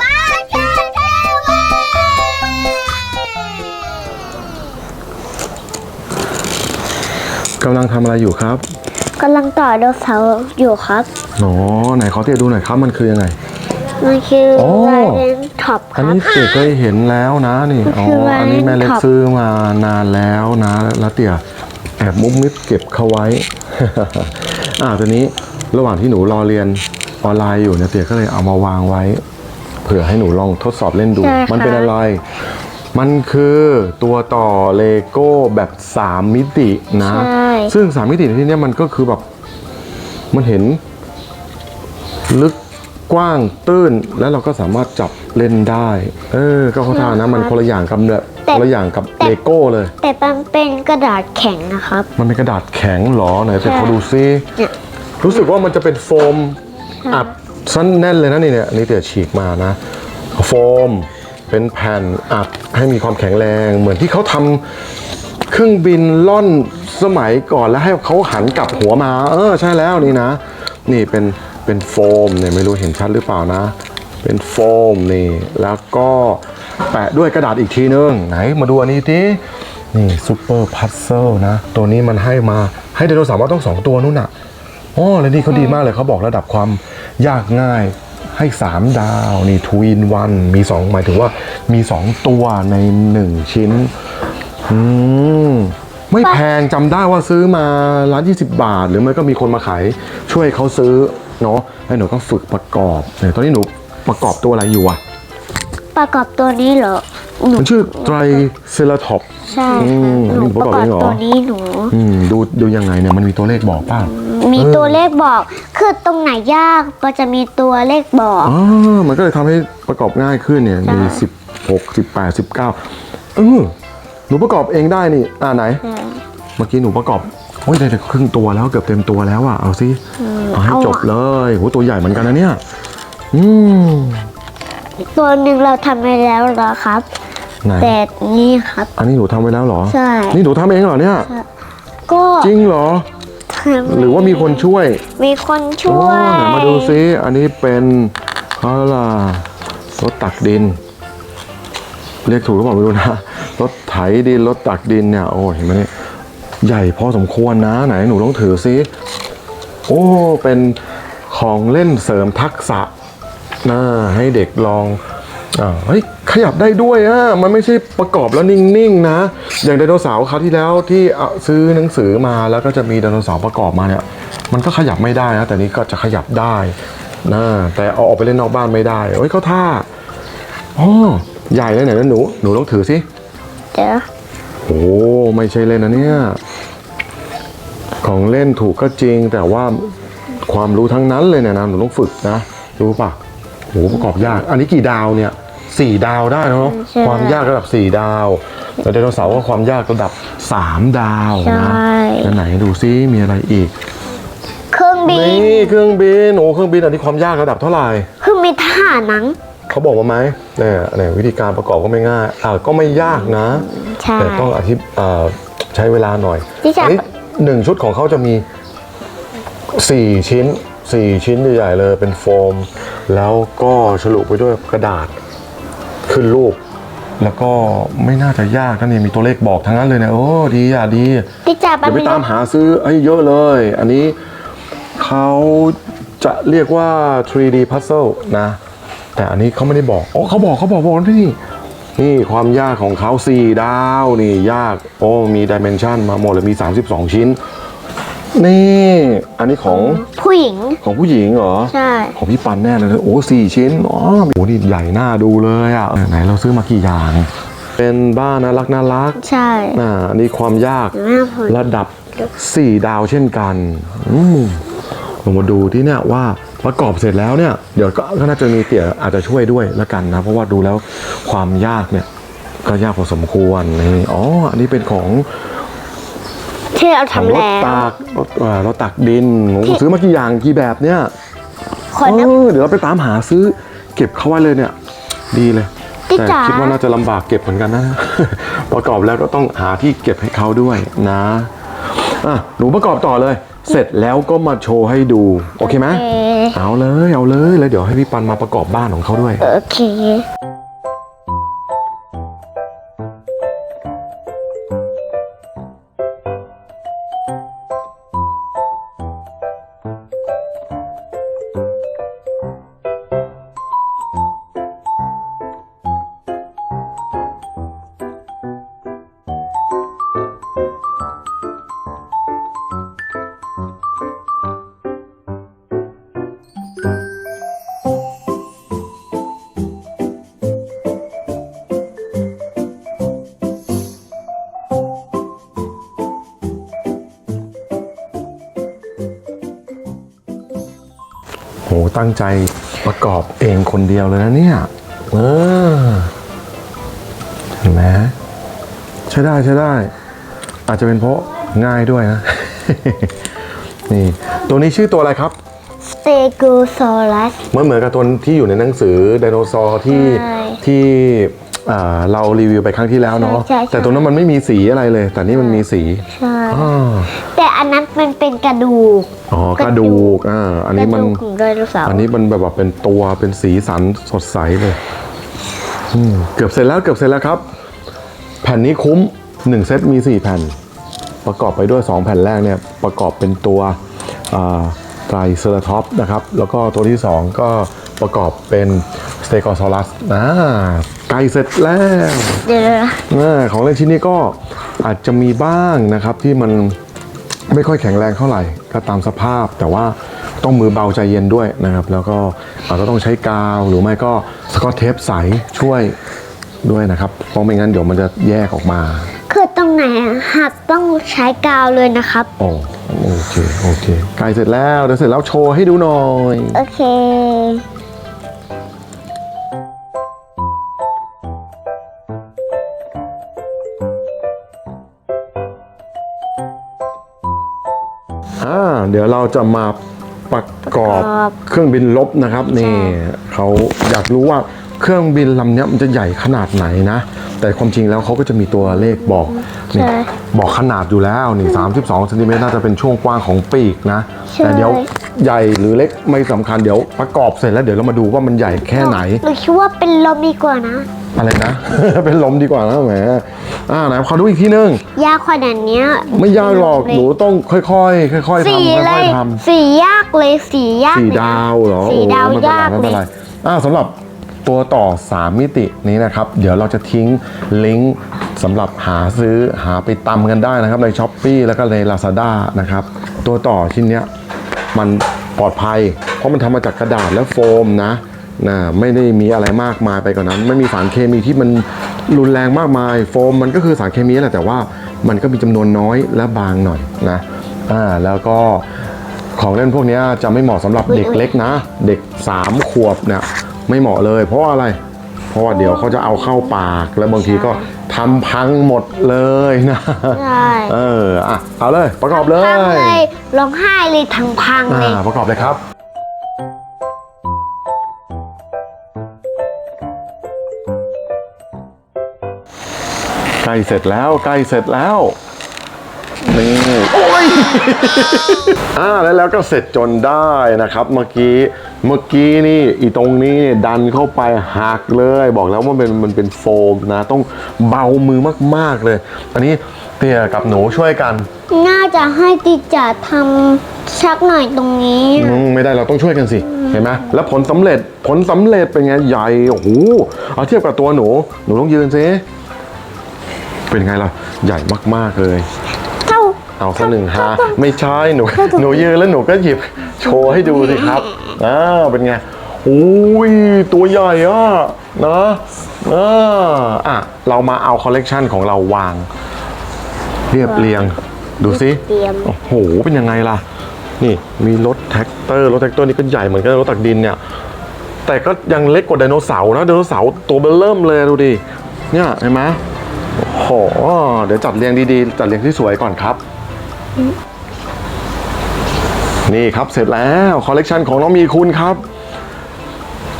บ้านเกิดเทวากำลังทำอะไรอยู่ครับกำลังต่อดโนเสาร์อยู่ครับอ๋อไหนขอเตียดูหน่อยครับมันคือยังไง มันคือโอ้ ลายเลนท็อปคอันรับ นี้เตี๋ยเคยเห็นแล้วนะนี่อ๋อคืออัอันนี้แม่เล็กซื้อมานานแล้วนะแล้วเตี๋ยแอบมุกมิบเก็บเขาไว้ อ่าตอนนี้ระหว่างที่หนูรอเรียนออนไลน์อยู่เนี่ยเตี๋ยก็เลยเอามาวางไว้ เผื่อให้หนูลองทดสอบเล่นดู ใช่ค่ะ มันเป็นอะไร มันคือตัวต่อเลโก้แบบ 3 มิตินะ ใช่ ซึ่ง 3 มิติในที่เนี้ยมันก็คือแบบ มันเห็น ลึกกว้างตื้นแล้วเราก็สามารถจับเล่นได้ เออ ก็เขาทานะมันคนละอย่างกับเนี่ยคนละอย่างกับเลโก้เลย แต่มันเป็นกระดาษแข็งนะครับ มันเป็นกระดาษแข็งเหรอไหนไปใช่ขอดูซิ เนี่ย รู้สึกว่ามันจะเป็นโฟมอัด สั้นแน่นเลยนะนี่เนี่ยนี่เดี๋ยวฉีกมานะโฟมเป็นแผ่นอัดให้มีความแข็งแรง เหมือนที่เขาทำเครื่องบินล่อนสมัยก่อนแล้วให้เขาหันกลับหัวมา เออใช่แล้วนี่นะ นี่เป็นเป็นโฟมเนี่ยไม่รู้เห็นชัดหรือเปล่านะ เป็นโฟมนี่แล้วก็แปะด้วยกระดาษอีกทีนึง ไหนมาดูอันนี้ทีนี่ซูเปอร์พัซเซิลนะ ตัวนี้มันให้มาให้ไดโนเสาร์มาต้องสองตัวนู่นน่ะอ๋อแล้วนี่เขาดีมากเลยเขาบอกระดับความ ยากง่ายให้ 3 ดาวนี่ทูอินวันมี2หมายถึงว่ามี 2 ตัวใน 1 ชิ้น อืม ไม่แพงจำได้ว่าซื้อมาร้าน20 บาท หรือไม่ก็มีคนมาขายช่วยเขาซื้อเนาะแล้วหนูก็ฝึกประกอบเนี่ยตอนนี้หนูประกอบตัวอะไรอยู่อะประกอบตัวนี้เหรอหนูมันชื่อไตรเซราทอปใช่อืค่ะมหนูนี่ประกอบเองเหรอตัวนี้หนูอืมดูดูยังไงเนี่ยมันมีตัวเลขบอกป่ะ มีตัวเลขบอก คือตรงไหนยากก็จะมีตัวเลขบอก อ๋อมันก็เลยทำให้ประกอบง่ายขึ้นเนี่ยใช่มีสิบหกสิบแปดสิบเก้าเออหนูประกอบเองได้นี่ อ่าไหน เมื่อกี้หนูประกอบโอ้ยได้แต่ครึ่งตัวแล้วเกือบเต็มตัวแล้วอะเอาสิเอาให้จบเลยโหตัวใหญ่เหมือนกันนะเนี่ย อืมตัวหนึ่งเราทำไปแล้วเหรอครับ ไหนแต่นี่ครับ อันนี้หนูทำไว้แล้วเหรอ ใช่ นี่หนูทำเองเหรอเนี่ย ก็จริงเหรอทำ หรือว่ามีคนช่วย มีคนโอ้ช่วยไหนมาดูซิ อันนี้เป็นอะไรล่ะรถตักดิน เรียกถูกหรือเปล่าไม่รู้นะ รถไถดิน รถตักดินเนี่ย โอ้เห็นไหมเนี่ย ใหญ่พอสมควรนะ ไหนหนูลองถือซิ โอ้ เป็นของเล่นเสริมทักษะนะให้เด็กลอง อ่าเฮ้ยขยับได้ด้วยอะมันไม่ใช่ประกอบแล้วนิ่งๆนะ อย่างไดโนเสาร์คราวที่แล้วที่เอาซื้อหนังสือมาแล้วก็จะมีไดโนเสาร์ประกอบมาเนี่ย มันก็ขยับไม่ได้นะ แต่นี้ก็จะขยับได้นะแต่เอาออกไปเล่นนอกบ้านไม่ได้เฮ้ยเขาท่าอ๋อใหญ่เลยไหนนะหนูหนูลองถือสิเดี๋ยวโอ้ไม่ใช่เล่นนะเนี่ยของเล่นถูกก็จริงแต่ว่าความรู้ทั้งนั้นเลยเนี่ยนะหนูต้องฝึกนะรู้ปะ โหประกอบยาก อันนี้กี่ดาวเนี่ยสี่ดาวได้เนาะความยากระดับสี่ดาวแต่ไดโนเสาร์ก็ความยากระดับสามดาวใช่นะแล้วไหนดูซิมีอะไรอีกเครื่องบิน นี่เครื่องบินโอ้เครื่องบินอันนี้ความยากระดับเท่าไหร่เครื่องบินทหารหนัง เขาบอกมาไหมเนี่ยเนี่ยวิธีการประกอบก็ไม่ง่ายอ่าก็ไม่ยากนะ ใช่ แต่ต้องอธิบอ่าใช้เวลาหน่อยที่จะ อันนี้หนึ่งชุดของเขาจะมีสี่ชิ้น สี่ชิ้นใหญ่ๆเลยเป็นโฟม แล้วก็ฉลุไปด้วยกระดาษขึ้นรูป แล้วก็ไม่น่าจะยากนะนี่มีตัวเลขบอกทั้งนั้นเลยนะโอ้ดีอะดีที่จะเดี๋ยวไปตามหาซื้อให้เยอะเลย อันนี้เขาจะเรียกว่า 3D puzzle นะ แต่อันนี้เขาไม่ได้บอกอ๋อเขาบอกเขาบอกบอกพี่นี่นี่ความยากของเขา4ดาวนี่ยากโอ้มีดิเมนชันมาหมดเลยมี 32 ชิ้น นี่ อันนี้ของผู้หญิงของผู้หญิงเหรอ ใช่ ของพี่ปันแน่เลยนะโอ้สี่ชิ้นอ๋อโอ้นี่ใหญ่หน้าดูเลยอะเออไหนเราซื้อมากี่อย่าง เป็นบ้านน่ารักน่ารัก ใช่อ่าอันนี้ความยากแม่ผมระดับ4ดาวเช่นกันอืมลงมาดูที่เนี่ยว่าประกอบเสร็จแล้วเนี่ยเดี๋ยวก็ก็น่าจะมีเตี่ยอาจจะช่วยด้วยละกันนะ เพราะว่าดูแล้วความยากเนี่ยก็ยากพอสมควรนี่อ๋ออันนี้เป็นของ ที่เราของทำรถแล้วตักรถอ่ารถตักดินโอ้โหซื้อมากี่อย่างกี่แบบเนี่ยคนเอนะ อเดี๋ยวเราไปตามหาซื้อ เก็บเข้าไว้เลยเนี่ย ดีเลย พี่แต่จ๋า คิดว่าน่าจะลำบากเก็บเหมือนกันนะ ประกอบแล้วก็ต้องหาที่เก็บให้เขาด้วยนะอะหนูประกอบต่อเลย เสร็จแล้วก็มาโชว์ให้ดู โอเคไหมโอเค เอาเลยเอาเลยแล้วเดี๋ยวให้พี่ปันมาประกอบบ้านของเขาด้วย โอเค หตั้งใจประกอบเองคนเดียวเลยนะเนี่ยเออเห็นไหมใช้ได้ใช้ได้ อาจจะเป็นเพราะง่ายด้วยนะ นี่ ตัวนี้ชื่อตัวอะไรครับสเตกูโซลัสเหมือนเหมือนกับตัวที่อยู่ในหนังสือไดโนเสาร์ที่ใช่ที่อ่าเรารีวิวไปครั้งที่แล้วเนาะใช่ใช่แต่ตัวนั้นมันไม่มีสีอะไรเลย แต่นี่มันมีสี ใช่ อ่าแต่อันนั้นมันเป็นกระดูก อ๋อกระดูกอ่าอันนี้มันกระดูกของไดโนเสาร์อันนี้มันแบบว่าเป็นตัวเป็นสีสันสดใสเลยอืมเกือบเสร็จแล้วเกือบเสร็จแล้วครับ แผ่นนี้คุ้ม1เซตมี4แผ่น ประกอบไปด้วย2แผ่นแรกเนี่ยประกอบเป็นตัวไตรเซอร์ท็อปนะครับแล้วก็ตัวที่2ก็ประกอบเป็นสเตโกซอรัสอ่าไกลเสร็จแล้วเดี๋ยวนะอ่าของเล่นชิ้นนี้ก็อาจจะมีบ้างนะครับที่มัน ไม่ค่อยแข็งแรงเท่าไหร่ก็ตามสภาพ แต่ว่าต้องมือเบาใจเย็นด้วยนะครับ แล้วก็อาจจะต้องใช้กาวหรือไม่ก็สกอตเทปใสช่วยด้วยนะครับเพราะไม่งั้นเดี๋ยวมันจะแยกออกมาคือตรงไหนอะหักต้องใช้กาวเลยนะครับ โอ้โอเคโอเคใกล้เสร็จแล้วเดี๋ยวเสร็จแล้วโชว์ให้ดูหน่อย โอเค ดี๋ยวเราจะมาประกอบประกอบเครื่องบินลบนะครับนี่เขาอยากรู้ว่า เครื่องบินลำเนี้ยมันจะใหญ่ขนาดไหนนะ แต่ความจริงแล้วเขาก็จะมีตัวเลขบอกนี่ใช่บอกขนาดอยู่แล้วนี่32เซนติเมตรน่าจะเป็นช่วงกว้างของปีกนะใช่แต่เดี๋ยวใหญ่หรือเล็กไม่สำคัญเดี๋ยวประกอบเสร็จแล้วเดี๋ยวเรามาดูว่ามันใหญ่แค่ไหนหนูคิดว่าเป็นลมดีกว่านะ อะไรนะ เป็นลมดีกว่านะแหมอ่าไหนขอดูอีกทีนึงยากขนาดเนี้ยไม่ยากหรอกหนูต้องค่อยๆค่อยๆสีทำเลค่อยยๆทำสียากเลยสียากสีเลยนะดาวเหรอสีดาวโอ้ยากไม่เลเป็นยไรไม่เป็นไรอ่าสำหรับ ตัวต่อ 3 มิตินี้นะครับ เดี๋ยวเราจะทิ้งลิงก์สำหรับหาซื้อหาไปตำกันได้นะครับ ใน s h อ p e e แล้วก็ใน Lazada นะครับ ตัวต่อชิ้นเนี้ยมันปลอดภัย เพราะมันทำมาจากกระดาษและโฟมนะนะไม่ได้มีอะไรมากมายไปกว่านนั้น ไม่มีสารเคมีที่มันรุนแรงมากมาย โฟมมันก็คือสารเคมีแหละแต่ว่ามันก็มีจำนวนน้อยและบางหน่อยนะอ่าแล้วก็ของเล่นพวกนี้จะไม่เหมาะสำหรับเด็กเล็กนะ เด็ก 3 ขวบเนี่ย ไม่เหมาะเลย เพราะว่าอะไร เพราะว่าเดี๋ยวเขาจะเอาเข้าปาก แล้วบางทีก็ทำพังหมดเลยนะ ใช่เอออะเอาเลยประกอบเลพังยเลยร้องไห้เลยทั้งพังเลย อ่าประกอบเลยครับ ใกล้เสร็จแล้วใกล้เสร็จแล้ว นี่โอ้ยอ่าแล้วแล้วก็เสร็จจนได้นะครับ เมื่อกี้เมื่อกี้นี่อีตรงนี้เนี่ยดันเข้าไปหักเลย บอกแล้วว่ามันมันเป็นโฟมนะ ต้องเบามือมากๆเลย อันนี้เตี่ยกับหนูช่วยกันน่าจะให้ติจ่าทำชักหน่อยตรงนี้ อืมไม่ได้เราต้องช่วยกันสิเห็นไหมแล้วผลสำเร็จผลสำเร็จเป็นไงใหญ่โอ้โหเอาเทียบกับตัวหนู หนูต้องยืนสิเป็นไงล่ะ ใหญ่มากๆเลย เท่าเอาสักหนึ่งฮะเท่าไม่ใช่หนูเท่าหนูยืนแล้วหนูก็หยิบโชว์ให้ดูสิครับอ่าเป็นไงโอ้ยตัวใหญ่อะนะอ่าอะเรามาเอาคอลเลกชันของเราวาง เรียบเรียง ดูสิเตรียมโอ้โหเป็นยังไงล่ะ นี่มีรถแท็กเตอร์รถแท็กเตอร์นี่ก็ใหญ่เหมือนกันรถตักดินเนี่ย แต่ก็ยังเล็กกว่าไดโนเสาร์นะไดโนเสาร์ตัวเบลเริ่มเลยดูดิเนี่ยเห็นไหมโอ้โหเดี๋ยวจัดเรียงดีๆ จัดเรียงที่สวยก่อนครับ นี่ครับเสร็จแล้วคอลเลกชันของน้องมีคุณครับ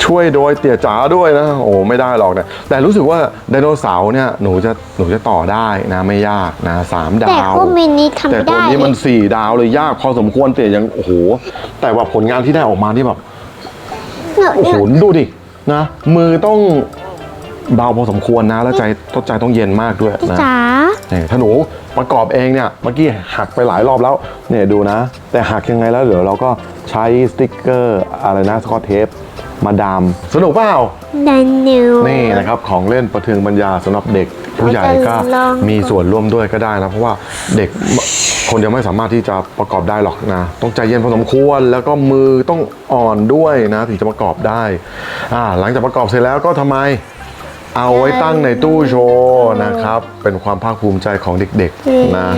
ช่วยโดยเตี่ยจ๋าด้วยนะ โอ้ไม่ได้หรอกนะแต่รู้สึกว่าไดโนเสาร์เนี่ยหนูจะหนูจะต่อได้นะไม่ยากนะสามดาว แต่คู่มินิทำแต่ตัวได้นี้มันสี่ดาวเลยยากพอสมควรแต่ยังโอ้โห แต่ว่าผลงานที่ได้ออกมานี่แบบ เนี่ยโอ้โหเนี่ยดูดินะมือต้อง เบาพอสมควรนะ แล้วใจต้นใจต้องเย็นมากด้วยพี่นะจ๋าเนี่ยถ้าหนูประกอบเองเนี่ยเมื่อกี้หักไปหลายรอบแล้วเนี่ยดูนะ แต่หักยังไงแล้วเดี๋ยวเราก็ใช้สติ๊กเกอร์อะไรนะสกอตเทปมาดามสนุกเปล่าดันนิวนี่นะครับของเล่นประเทืองปัญญาสำหรับเด็กผู้ใหญ่ก็เราจะลองมีส่วนร่วมด้วยก็ได้นะเพราะว่าเด็กคนยังไม่สามารถที่จะประกอบได้หรอกนะ ต้องใจเย็นพอสมควร แล้วก็มือต้องอ่อนด้วยนะถึงจะประกอบได้อ่าหลังจากประกอบเสร็จแล้วก็ทำไม เอาไว้ตั้งในตู้โชว์นะครับ เป็นความภาคภูมิใจของเด็กๆนะ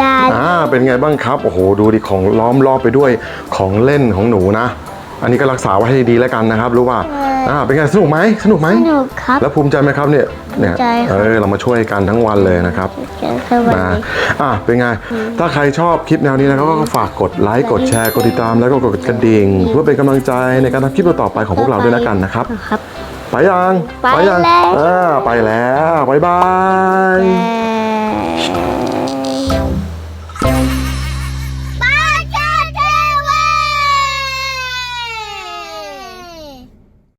ยาอ่าเป็นไงบ้างครับ โอ้โห ดูดิของล้อมรอบไปด้วยของเล่นของหนูนะ อันนี้ก็รักษาไว้ให้ดีๆแล้วกันนะครับ รู้ว่าอ่าเป็นไงสนุกไหมสนุกไหมสนุกครับ แล้วภูมิใจไหมครับเนี่ยเนี่ยภูมิใจครับเออเรามาช่วยกันทั้งวันเลยนะครับเจอกันวันนะนี้อะเป็นไง ถ้าใครชอบคลิปแนวนี้นะครับก็ฝากกดไลค์กดแชร์กดติดตามแล้วก็กดกระดิ่ง เพื่อเป็นกำลังใจในการทำคลิปต่อๆไปของพวกเราด้วยนะกันนะครับครับ ไปยังไปยังแล้ว อ่าไปแล้ว บ๊ายบายเอ่อ